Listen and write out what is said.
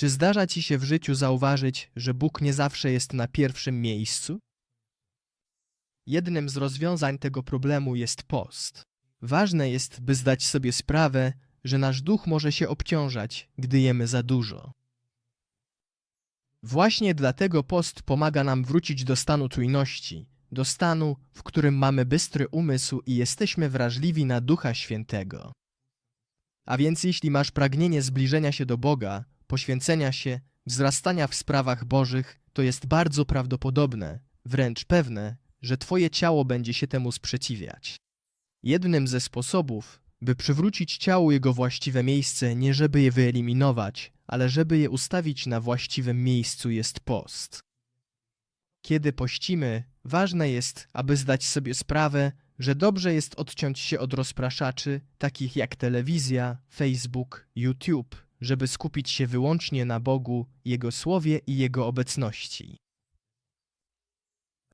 Czy zdarza ci się w życiu zauważyć, że Bóg nie zawsze jest na pierwszym miejscu? Jednym z rozwiązań tego problemu jest post. Ważne jest, by zdać sobie sprawę, że nasz duch może się obciążać, gdy jemy za dużo. Właśnie dlatego post pomaga nam wrócić do stanu trójności, do stanu, w którym mamy bystry umysł i jesteśmy wrażliwi na Ducha Świętego. A więc jeśli masz pragnienie zbliżenia się do Boga, poświęcenia się, wzrastania w sprawach Bożych, to jest bardzo prawdopodobne, wręcz pewne, że Twoje ciało będzie się temu sprzeciwiać. Jednym ze sposobów, by przywrócić ciału jego właściwe miejsce, nie żeby je wyeliminować, ale żeby je ustawić na właściwym miejscu, jest post. Kiedy pościmy, ważne jest, aby zdać sobie sprawę, że dobrze jest odciąć się od rozpraszaczy, takich jak telewizja, Facebook, YouTube, żeby skupić się wyłącznie na Bogu, Jego Słowie i Jego obecności.